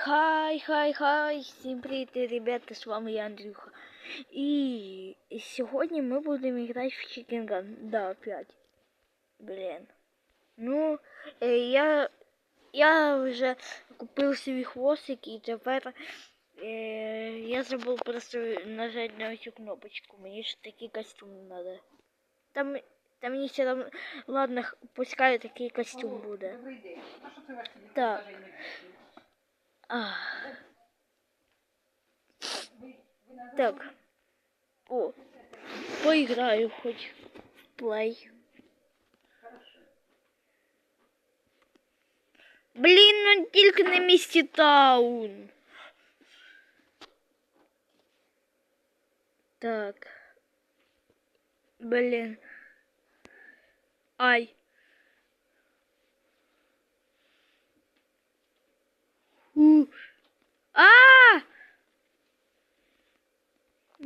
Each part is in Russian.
Хай, хай, хай, всім привіт, ребята, з вами я Андрюха. І сьогодні ми будемо грати в Chicken Gun. Да, опять. Блін. Ну, е, я, я вже купив свій хвостик і тепер е, я забув просто нажати на цю кнопочку. Мені ж такий костюм надо. Там, там мені все равно... Ладно, пускай такий костюм буде. Добрий день. А що це у вас телефон Так. навіть не включив? Ах. Ви- ви на Так. О, поиграю хоть в плей. Блін, ну тільки на місці таун. Так. Блін. Ай.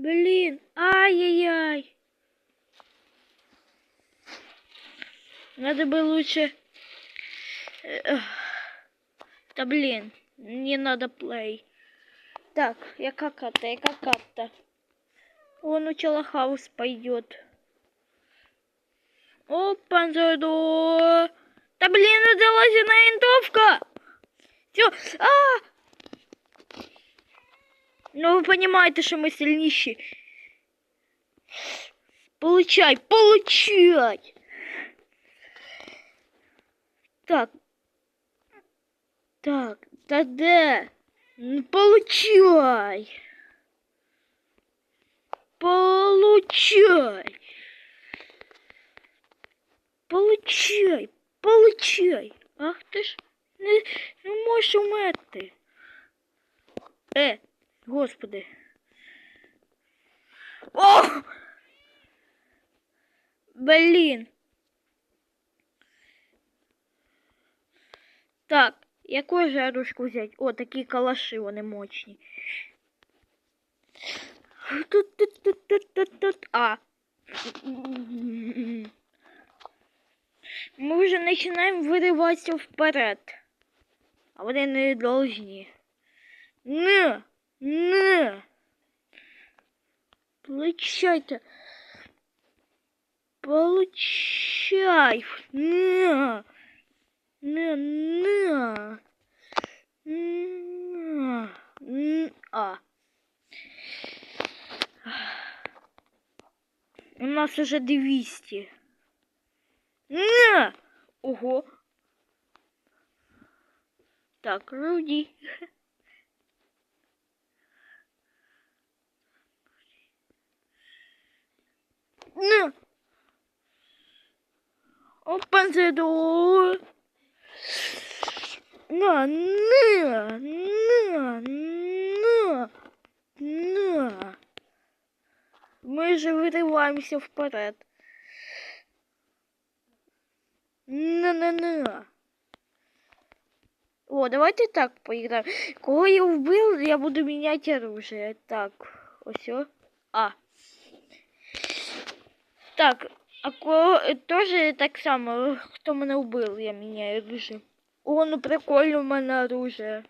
Блин, ай-яй-яй. Надо бы лучше... Эх. Да блин, не надо плей. Так, я каката, я каката. Он у Челахаус пойдет. Опа, заду. Да блин, это лазерная винтовка. Все, а! Ну, вы понимаете, что мы сильнейшие. Получай, получай! Так. Так, да да. Ну, Получай! Получай! Получай! Получай! Ах ти ж не, не можеш умерти. Е, господи. О! Блін. Так, яку жарушку взяти? О, такі калаши, вони мощні. Тут, тут, тут, тут, тут, тут. А. Ми вже починаємо вириватися вперед. А вони не должні. Не, не. Получайте. Получай. Не. Не, не. Не. Н- А. У нас уже 200. Не. Ого. Так, Руди. Не. Опа, заду. На, на, на, на, на. Мы же вырываемся вперед. На-на-на. О, давайте так поиграем. Кого я убил, я буду менять оружие. Так, все. А. Так, а кого тоже так само, хто мене убив, я міняю оружие. О, ну прикольно в мене оружие.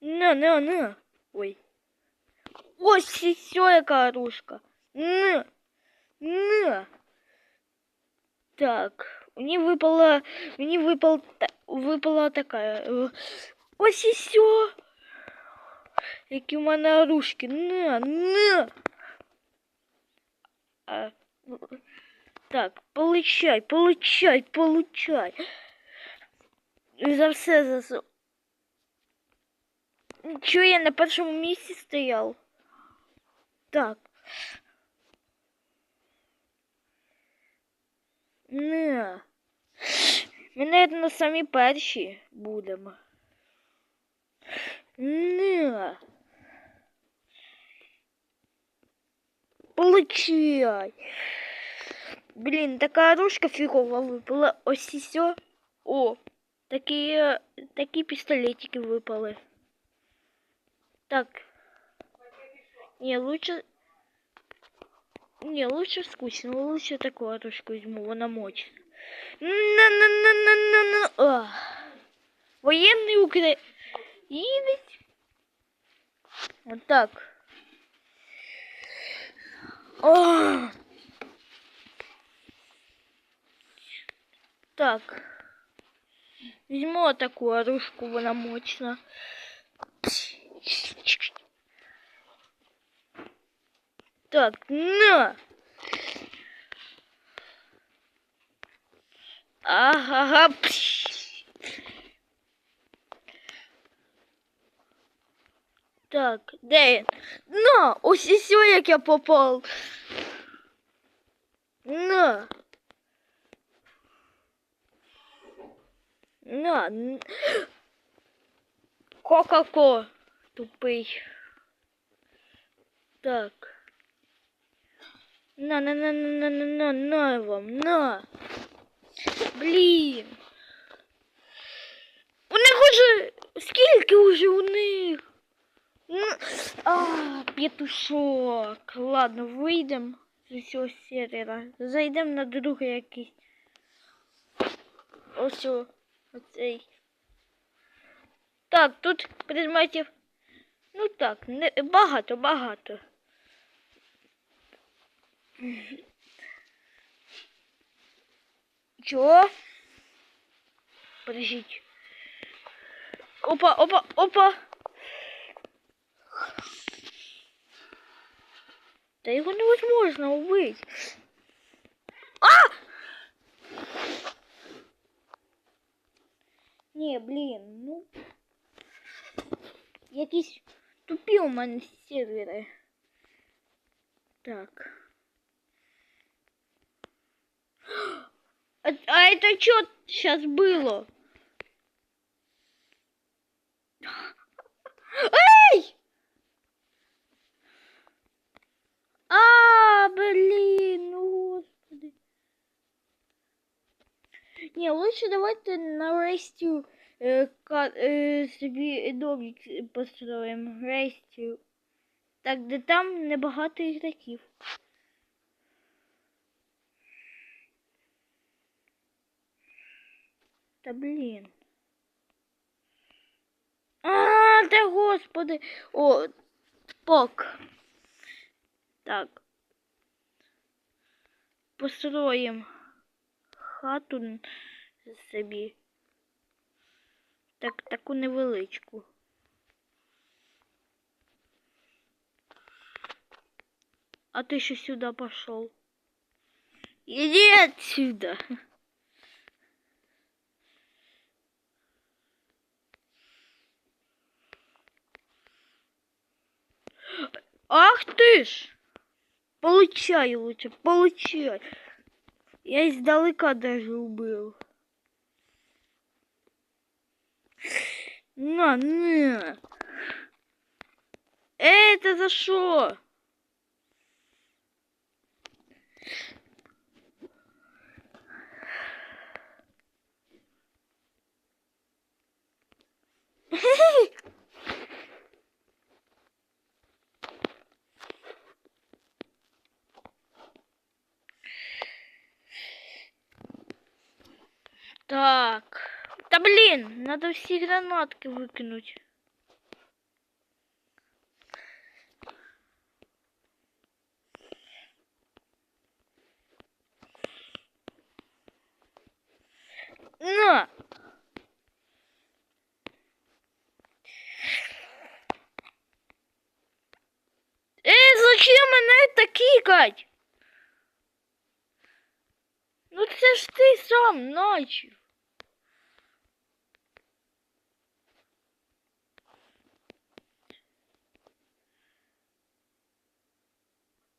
На, на, на. Ой. Ось і все, яка оружка. На. На. Так, мені випала, мені випал, та- випала така. е, Ось і все. Які в мене оружки. На, на. А, ну, так, получай, получай, получай. За все за все. Чого я на першому місці стояв? Так. Не. Ми, навіть, на самі перші будемо. Не. Получай. Блін, така оружка фігова випала. Ось і все. О, такі, е, такі пістолетики випали. Так. Не, лучше... Не, лучше скучно. Лучше такую оружку возьму, вона мощная. На-на-на-на-на-на. Ах. воєнний українець. Вот так. О! Так. Візьму таку оружку, вона мощна. Так, на! Ага, пш. Так, де він? На! Ось і сьо, як я попав. На! На! Ко-ко-ко, тупий. Так. На, на, на, на, на, на, на, на вам, на. Блін. У них уже скільки уже у них? Ну, А, петушок. Ладно, вийдемо з цього сервера. Зайдемо на другий якийсь. Ось оцей. Так, тут предметів. Ну так, не багато, багато. Чого? Подождите. Опа, опа, опа. Да его невозможно убить. А! Не, блін, ну. Якісь тупі у мене сервери. Так. А, а это что сейчас было? Лучше давайте на э, ка- э, собі домик построїмо. Рестю. Так, де там небагато ігроків. Та блін. А, та господи. О, пок. Так. Построїм хату собі. Так, таку невеличку. А ты еще сюда пошел. Иди отсюда. Ах ты ж! Получай лучше, получай. Я издалека даже убил. На, на. Это за что? Так. Да блин, надо все гранатки выкинуть. На! Эй, зачем мене так кикать? Ну це ж ти сам начав.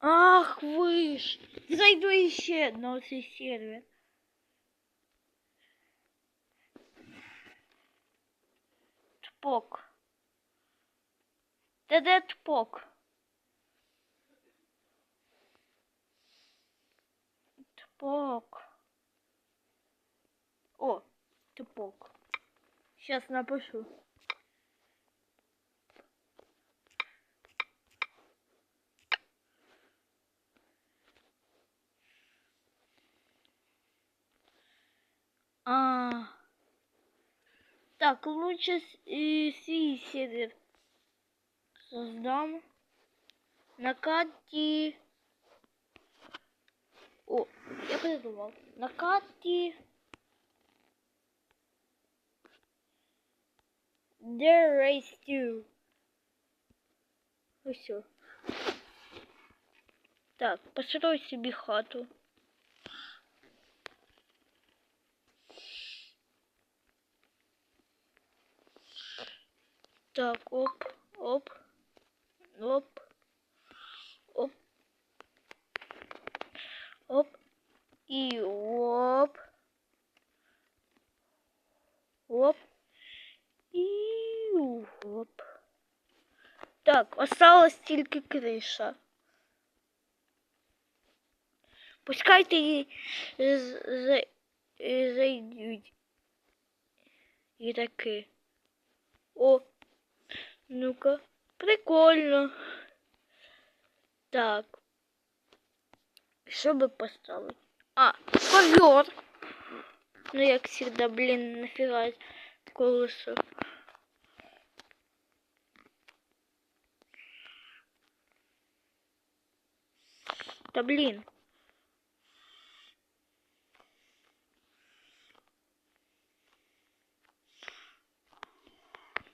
Ах ви ж. Зайду іще на цей сервер. Тпок. Та де тпок? Тпок. О, тпок. Сейчас напишу. А. Так, лучше с- э, свій сервер создам. На карті. О, я придумал. На карті. There race 2. Ось. о. Так, построй собі хату. Так, оп, оп, оп, оп, оп, и оп, оп, и оп. Так, осталась тільки криша. Пускайте її з- з- е, зайдуть. І таки. О, ну-ка, прикольно. Так. Що би поставити? А, ковер. Ну, як завжди, блін, нафіга колесо. Та блін.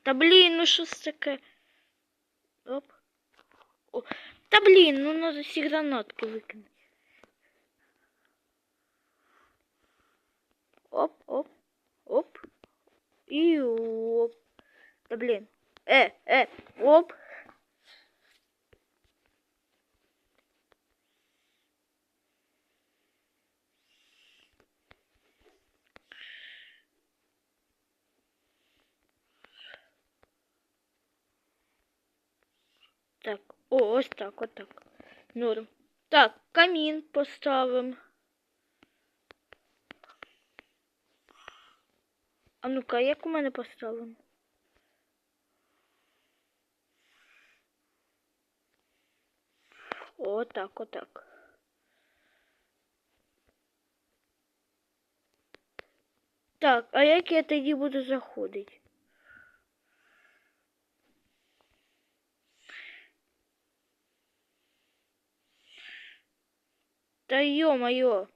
Та блін, ну що це таке? Оп. О. Та блін, ну надо всі гранатки викинути. Оп, оп, оп. І оп. Та блін. Е, е, оп. Так, о, ось так, отак. Норм. Так, камін поставимо. А ну-ка, як у мене поставлено? Отак, отак. Так, а як я тоді буду заходити? Та ё-моё.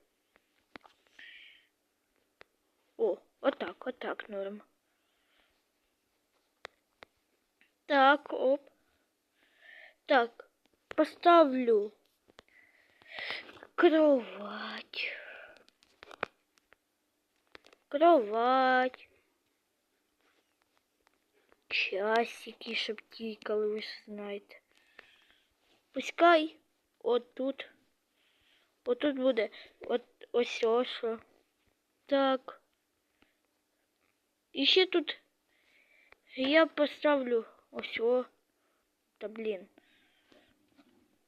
О, отак, отак, норм. Так, оп. Так, поставлю кровать. Кровать. Часики, щоб тікали, ви ж знаєте. Пускай отут. Отут буде от ось ось. Так. І ще тут я поставлю ось. о. Та блін.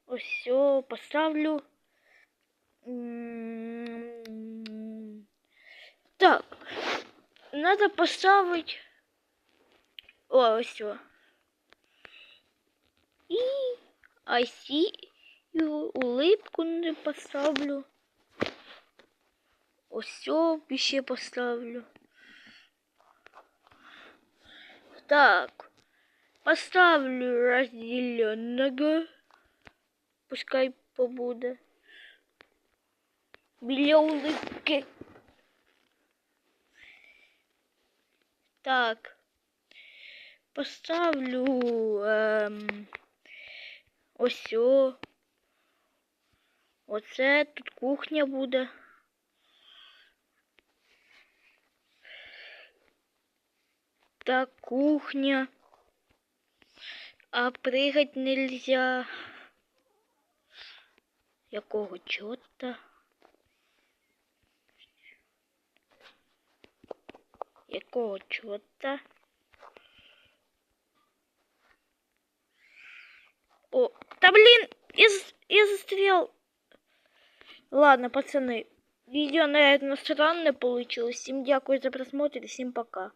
Ось о, поставлю. М, Так. Надо поставить. О, ось. о. І IC і улипку не поставлю. Ось поставлю. Так. Поставлю разделенного. Пускай побуде. Біля улипки. Так. Поставлю ем, ось. Оце тут кухня буде. Так, кухня. А прыгать нельзя. Якого чота? Якого чота? О, да блин, я, я застрял. Ладно, пацаны, видео, наверное, странное получилось. Всем дякую за просмотр и всем пока.